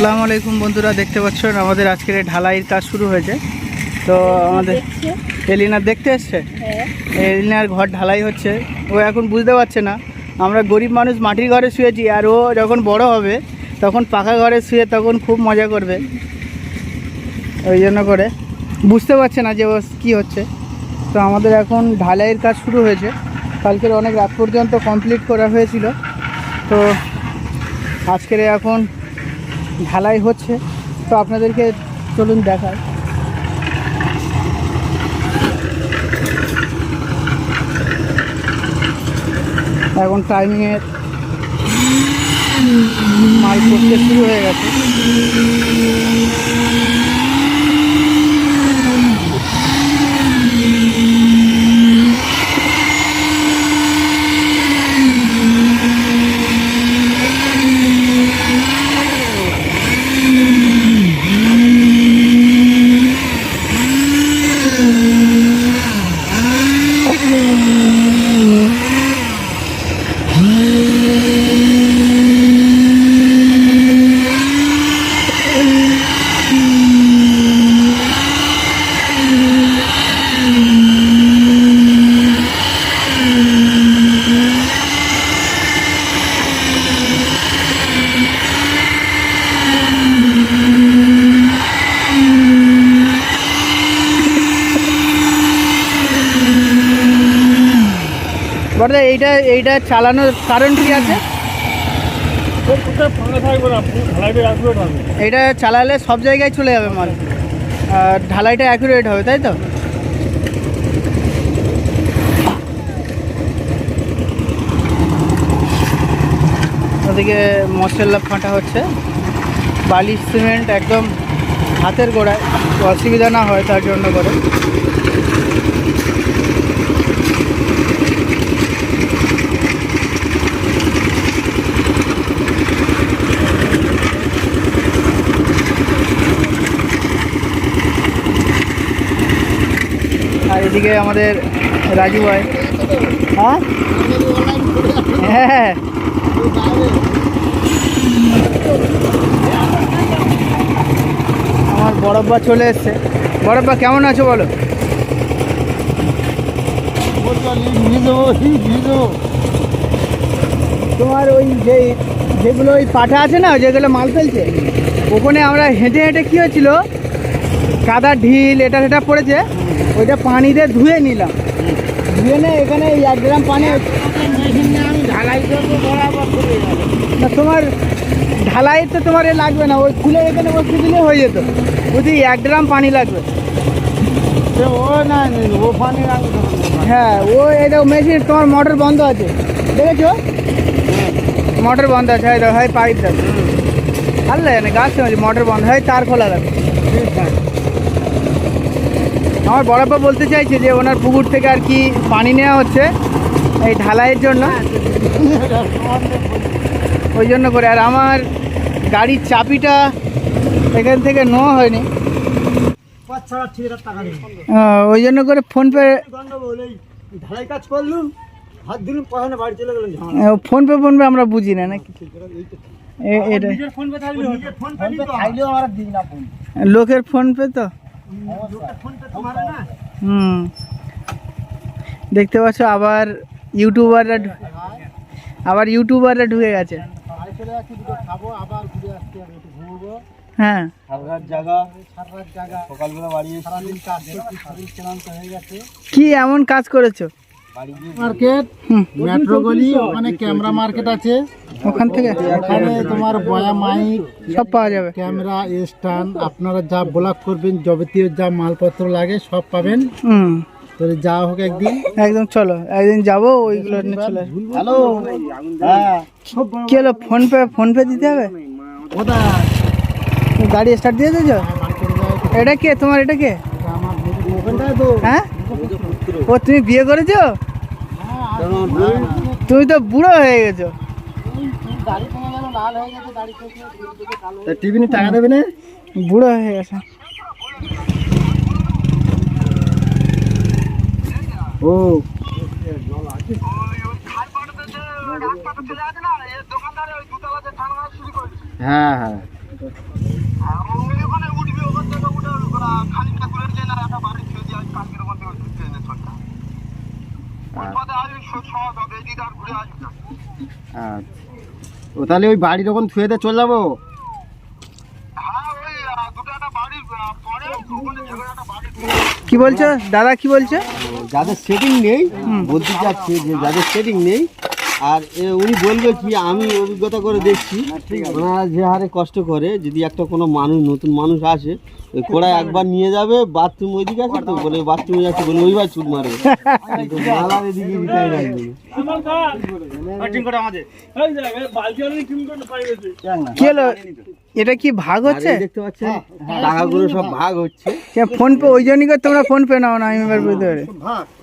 আসসালামু আলাইকুম বন্ধুরা দেখতে পাচ্ছেন আমাদের আজকের ঢালাইয়ের কাজ শুরু হয়েছে। তো আমাদের এলিনা দেখতে এসছে? এলিনার ঘর ঢালাই হচ্ছে। ও এখন বুঝতে পারছে না। আমরা গরিব মানুষ মাটির ঘরে শুয়েছি আর ও যখন বড় হবে তখন পাকা ঘরে শুয়ে তখন খুব মজা করবে। ওই জন্য করে। বুঝতে পারছে না যে ও কী হচ্ছে। তো আমাদের এখন ঢালাইয়ের কাজ শুরু হয়েছে। কালকের অনেক রাত পর্যন্ত কমপ্লিট করা হয়েছিল। তো আজকের এখন ঢালাই হচ্ছে। তো আপনাদেরকে চলুন দেখায় এখন টাইমিংয়ের মাল করতে শুরু হয়ে গেছে। Mm-hmm. বড়দা এইটা এইটা চালানোর কারণ কি আছে? এটা চালালে সব জায়গায় চলে যাবে মাল। ঢালাইটা অ্যাকুরেট হবে, তাই তো? ওদিকে মশলা ফাটা হচ্ছে। বালি সিমেন্ট একদম হাতের গোড়ায়। অসুবিধা না হয় তার জন্য করে আর এদিকে আমাদের রাজু ভাই। হ্যাঁ? হ্যাঁ। আমার বড়ব্বা চলে এসছে। বড়ব্বা, কেমন আছো বলো? তোমার ওই যে, যেগুলো ওই পাঠা আছে না, যেগুলো মাল ফেলছে, ওখানে আমরা হেঁটে হেঁটে কী হয়েছিল? কাদা ঢিল, এটা সেটা পড়েছে? ওইটা পানি দিয়ে ধুয়ে নিলাম। ধুয়ে নিয়ে এখানে এক গ্রাম পানি না তোমার ঢালাই তো তোমার এ লাগবে না ওই খুলে এখানে বসে দিলে হয়ে যেত। বুঝি এক গ্রাম পানি লাগবে। হ্যাঁ ও এটা মেশিন তোমার মোটর বন্ধ আছে। দেখেছ? মোটর বন্ধ আছে হয় পাইপ দেখো। ভালো লাগে না গাছ মোটর বন্ধ হয় তার খোলা লাগবে। আমার বড়াপা বলতে চাইছে যে ওনার পুকুর থেকে আর কি পানি নেওয়া হচ্ছে এই ঢালাইয়ের জন্য। ওই জন্য করে। আর আমার গাড়ির চাবিটা এখান থেকে নেওয়া হয়নি। ওই জন্য করে ফোনপে ঢালাই কাজ করলুম হাত দিলুম পয়সা বাড়ি চলে গেলাম ফোনপে ফোনপে আমরা বুঝি না নাকি? ফোন পে ফোন পে আমার দিন না ফোন লোকের ফোনপে তো ফোন পে না হুম। দেখতে পাচ্ছ আবার ইউটিউবাররা আবার ইউটিউবাররা ঢুকে গেছে। হ্যাঁ। কি এমন কাজ করেছ? মার্কেট হুম। মেট্রো গলি ওখানে ক্যামেরা মার্কেট আছে। ওখান থেকে? ওখানে তোমার বয়া মাইক সব পাওয়া যাবে। ক্যামেরা স্ট্যান্ড আপনারা যা ব্লক করবেন যাবতীয় যা মালপত্র লাগে সব পাবেন। হুম। তাহলে যা হোক একদিন। একদম চলো একদিন যাব ওইগুলো নিয়ে চলে। হ্যালো। হ্যাঁ। কি হলো ফোন পে ফোন পে দিতে হবে? গাড়ি স্টার্ট দিয়ে দিয়েছ? এটা কে তোমার এটা কে? তো। হ্যাঁ? ও তুমি বিয়ে করেছ? তুমি তো বুড়ো হয়ে গেছো। টিভি নিয়ে টাকা দেবে না? বুড়ো হয়ে গেছে। ও। হ্যাঁ হ্যাঁ। আচ্ছা। ও তাহলে ওই বাড়ি যখন থুয়ে দিয়ে চলে যাব? কি বলছে? দাদা কি বলছে? যাদের সেটিং নেই বলতে চাচ্ছি যে যাদের সেটিং নেই আর এ উনি বলবে কি আমি অভিজ্ঞতা করে দেখছি। ওনারা যে হারে কষ্ট করে যদি একটা কোনো মানুষ নতুন মানুষ আসে ওই কোড়া একবার নিয়ে যাবে বাথরুম ওইদিকে আছে তো? বলে বাথরুমে যাচ্ছে বলে ওইবার ছুট মারবে। মালার এদিকে এটা কি ভাগ হচ্ছে? দেখতে পাচ্ছেন? টাকাগুলো সব ভাগ। হচ্ছে। ফোন পে ওই জন্যই করে তোমরা ফোন পে নাও না আমি এবার বুঝতে পারি ওই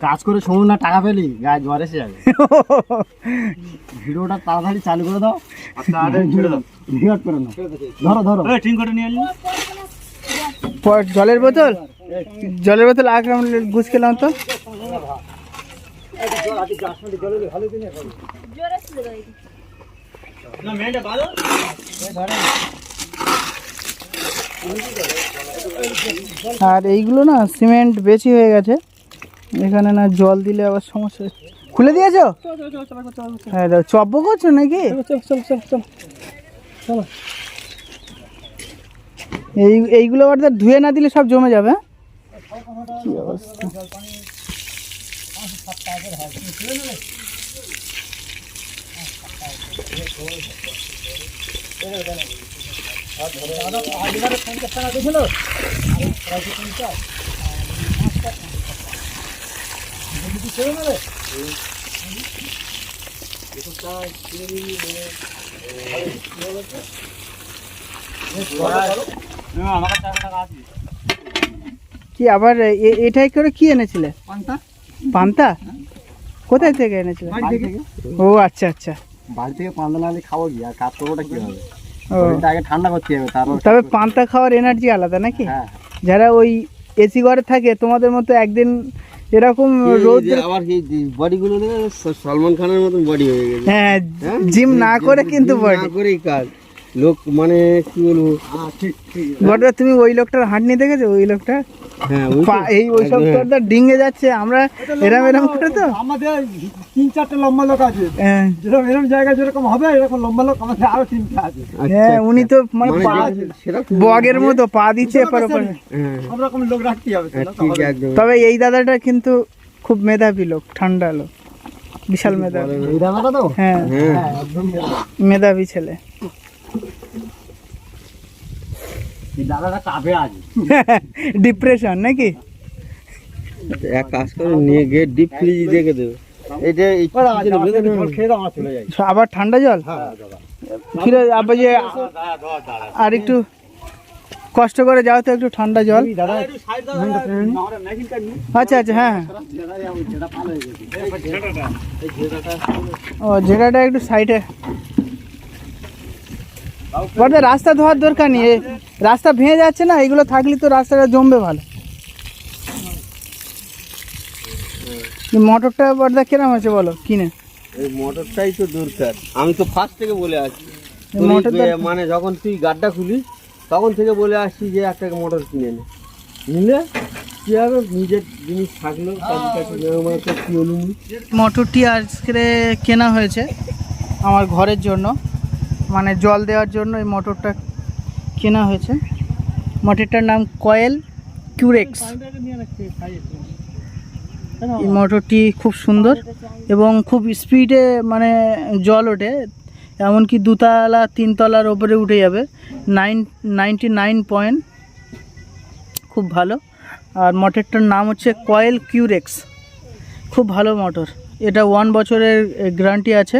কাজ করে সময় না টাকা পেলি গায়ে জ্বর এসে যাবে। ভিডিওটা তাড়াতাড়ি চালু করে দাও। দাও। করে নাও। ধরো ধরো। প- জলের বোতল? জলের বোতল আগ গুছ খেলাম তো। আর এইগুলো না সিমেন্ট বেশি হয়ে গেছে। এখানে না জল দিলে আবার সমস্যা। খুলে দিয়েছ? হ্যাঁ দাও চব্য করছ নাকি? এই, এইগুলো আবার ধুয়ে না দিলে সব জমে যাবে হ্যাঁ? অবস্থা? কি আবার এ- এটাই করে কি এনেছিলে? পান্তা। কোথায় থেকে এনেছিলে? ও আচ্ছা আচ্ছা। বাড়ি থেকে পান্তা নাহলে খাব কি? আর কাজ করবোটা কি হবে? আগে ঠান্ডা করতে হবে তারপর তবে পান্তা খাওয়ার এনার্জি আলাদা নাকি? হ্যাঁ। যারা ওই এসি ঘরে থাকে তোমাদের মতো একদিন এরকম রোদ আবার কি বডিগুলো সলমান খানের মতন বডি হয়ে গেছে। হ্যাঁ হ্যাঁ? জিম না করে কিন্তু বডি না করেই কাজ। লোক মানে কি বলব? ঠিক ঠিক। তুমি ওই লোকটার হাঁটনি দেখেছ? ওই লোকটা? হ্যাঁ এই ওই সব ডিঙ্গে যাচ্ছে। আমরা এরম এরম করে তো? আমাদের তিন চারটে লম্বা লোক আছে। হ্যাঁ, যেরকম এরকম জায়গায় যেরকম হবে এরকম লম্বা লোক আমাদের আরও তিনটা আছে। আচ্ছা, হ্যাঁ উনি তো মানে মানে বগের মতো পা দিচ্ছে এপার ওপার হ্যাঁ। সব রকম লোক রাখতে হবে হ্যাঁ, ঠিক একদম। তবে এই দাদাটা কিন্তু খুব মেধাবী লোক ঠান্ডা লোক বিশাল মেধাবী। হ্যাঁ। হ্যাঁ। মেধাবী ছেলে। দানাটা কাবে আছে ডিপ্রেশন নাকি এক কাজ করে নিয়ে গিয়ে ডিপ ফ্রিজ রেখে দেবে আবার ঠান্ডা জল ফিরে আবার যে আর একটু কষ্ট করে যাও তো একটু ঠান্ডা জল আচ্ছা আচ্ছা হ্যাঁ হ্যাঁ। ও যেটাটা একটু সাইডে বলতে রাস্তা ধোয়ার দরকার নেই রাস্তা ভেঙে যাচ্ছে না এগুলো থাকলে তো রাস্তাটা জমবে ভালো। মোটরটা বড়দা কিরম আছে বলো কিনে? এই মোটরটাই তো দরকার। আমি তো ফার্স্ট থেকে বলে আসছি। মোটর মানে যখন তুই গাড্ডা খুলিস তখন থেকে বলে আসছি যে একটা মোটর কিনে নে। নিলে কি হবে? নিজের জিনিস থাকল। মোটরটি আজকে কেনা হয়েছে আমার ঘরের জন্য। মানে জল দেওয়ার জন্য এই মোটরটা কেনা হয়েছে। মোটরটার নাম কয়েল কিউরেক্স। এই মোটরটি খুব সুন্দর এবং খুব স্পিডে মানে জল ওঠে, এমনকি দুতলা, তিনতলার ওপরে উঠে যাবে। Nine, ninety nine point. খুব ভালো। আর মোটরটার নাম হচ্ছে কয়েল কিউরেক্স। খুব ভালো মোটর। এটা ওয়ান বছরের গ্যারান্টি আছে।